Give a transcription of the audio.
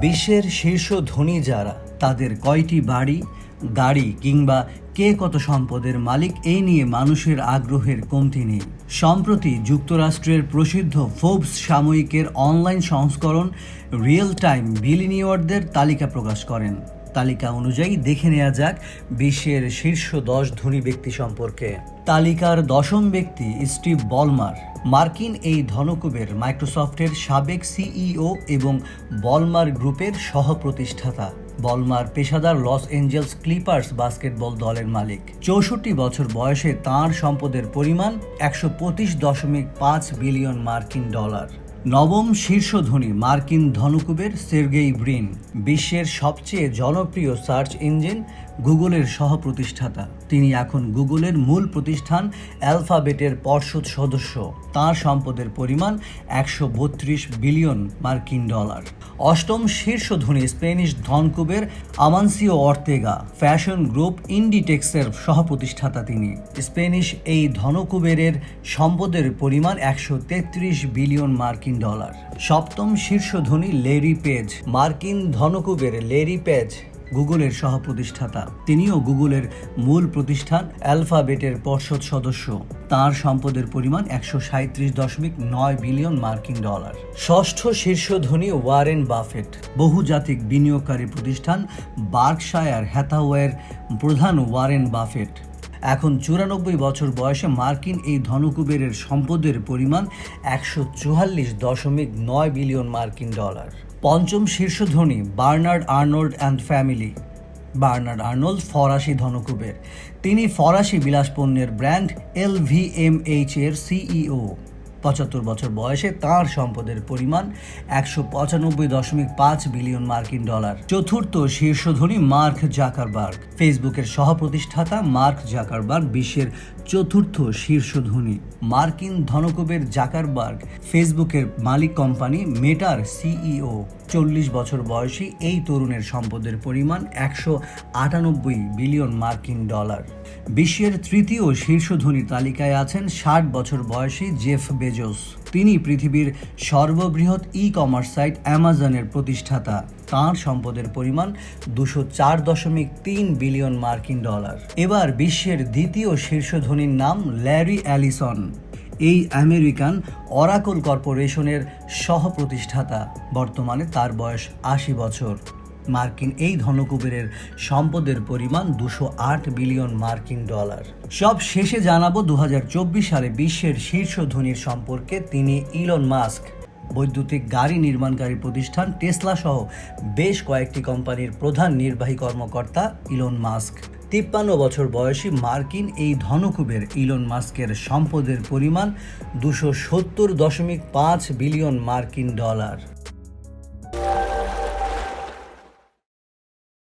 বিশ্বের শীর্ষ ধনী যারা, তাদের কয়টি বাড়ি, গাড়ি কিংবা কে কত সম্পদের মালিক, এই নিয়ে মানুষের আগ্রহের কমতি নেই। সম্প্রতি যুক্তরাষ্ট্রের প্রসিদ্ধ ফোর্বস সাময়িকের অনলাইন সংস্করণ রিয়েল টাইম বিলিনিয়রদের তালিকা প্রকাশ করেন। তালিকা অনুযায়ী দেখে নেওয়া যাক বিশ্বের শীর্ষ দশ ধনী ব্যক্তি সম্পর্কে। তালিকার দশম ব্যক্তি স্টিভ বলমার। মার্কিন এই ধনকুবের মাইক্রোসফটের সাবেক সিইও এবং বলমার গ্রুপের সহ প্রতিষ্ঠাতা বলমার পেশাদার লস এঞ্জেলস ক্লিপার্স বাস্কেটবল দলের মালিক। চৌষট্টি বছর বয়সে তাঁর সম্পদের পরিমাণ একশো পঁচিশ দশমিক পাঁচ বিলিয়ন মার্কিন ডলার। নবম শীর্ষ ধনী মার্কিন ধনকুবের সের্গেই ব্রিন, বিশ্বের সবচেয়ে জনপ্রিয় সার্চ ইঞ্জিন, গুগলের সহ প্রতিষ্ঠাতা তিনি এখন গুগলের মূল প্রতিষ্ঠান, অ্যালফাবেটের পর্ষদ সদস্য। তাঁর সম্পদের পরিমাণ একশো বত্রিশ বিলিয়ন মার্কিন ডলার। অষ্টম শীর্ষ ধনী স্পেনিশ ধনকুবের আমানসিও অর্তেগা ফ্যাশন গ্রুপ ইন্ডিটেক্সের সহপ্রতিষ্ঠাতা তিনি। স্পেনিশ এই ধনকুবেরের সম্পদের পরিমাণ একশো তেত্রিশ বিলিয়ন মার্কিন ডলার। সপ্তম শীর্ষ ধনী লেরি পেজ, মার্কিন ধনকুবের লেরি পেজ গুগলের সহ প্রতিষ্ঠাতা তিনিও গুগলের মূল প্রতিষ্ঠান অ্যালফাবেটের পর্ষদ সদস্য। তার সম্পদের পরিমাণ একশো সাঁত্রিশ দশমিক নয় বিলিয়ন মার্কিন ডলার। ষষ্ঠ শীর্ষ ধনী ওয়ারেন বাফেট, বহুজাতিক বিনিয়োগকারী প্রতিষ্ঠান বার্কশায়ার হ্যাথাওয়ের প্রধান ওয়ারেন বাফেট। এখন চুরানব্বই বছর বয়সে মার্কিন এই ধনকুবেরের সম্পদের পরিমাণ একশো চুয়াল্লিশ দশমিক নয় বিলিয়ন মার্কিন ডলার। পঞ্চম শীর্ষ ধনী Bernard Arnault and family. Bernard Arnault ফরাসি ধনকুবের। তিনি ফরাসি বিলাস পণ্যের brand L V M H এর সিইও। পঁচাত্তর বছর বয়সে তার সম্পদের পরিমাণ একশো পঁচানব্বই দশমিক পাঁচ বিলিয়ন মার্কিন ডলার। চতুর্থ শীর্ষ ধনী মার্ক জাকারবার্গ। ফেসবুকের সহ প্রতিষ্ঠাতা মার্ক জাকারবার্গ বিশ্বের চতুর্থ শীর্ষ ধনী মার্কিন ধনকুবের জাকারবার্গ ফেসবুকের মালিক কোম্পানি মেটার সিইও। চল্লিশ বছর বয়সী এই তরুণের সম্পদের পরিমাণ একশো আটানব্বই বিলিয়ন মার্কিন ডলার। বিশ্বের তৃতীয় শীর্ষ ধনী তালিকায় আছেন ষাট বছর বয়সী জেফ বেজোস। তিনি পৃথিবীর সর্ববৃহৎ ই কমার্স সাইট অ্যামাজনের প্রতিষ্ঠাতা। তাঁর সম্পদের পরিমাণ দুশো চার দশমিক তিন বিলিয়ন মার্কিন ডলার। এবার বিশ্বের দ্বিতীয় শীর্ষ ধনীর নাম ল্যারি অ্যালিসন। এই আমেরিকান অরাকল কর্পোরেশনের সহ প্রতিষ্ঠাতা বর্তমানে তার বয়স আশি বছর। মার্কিন এই ধনকুবেরের সম্পদের পরিমাণ দুশো আট বিলিয়ন মার্কিন ডলার। সব শেষে জানাব দু হাজার চব্বিশ সালে বিশ্বের শীর্ষ ধনীর সম্পর্কে তিনি ইলন মাস্ক। বৈদ্যুতিক গাড়ি নির্মাণকারী প্রতিষ্ঠান টেসলা সহ বেশ কয়েকটি কোম্পানির প্রধান নির্বাহী কর্মকর্তা ইলন মাস্ক। তিপ্পান্ন বছর বয়সী মার্কিন এই ধনকুবের ইলন মাস্কের সম্পদের পরিমাণ দুশো সত্তর দশমিক পাঁচ বিলিয়ন মার্কিন ডলার।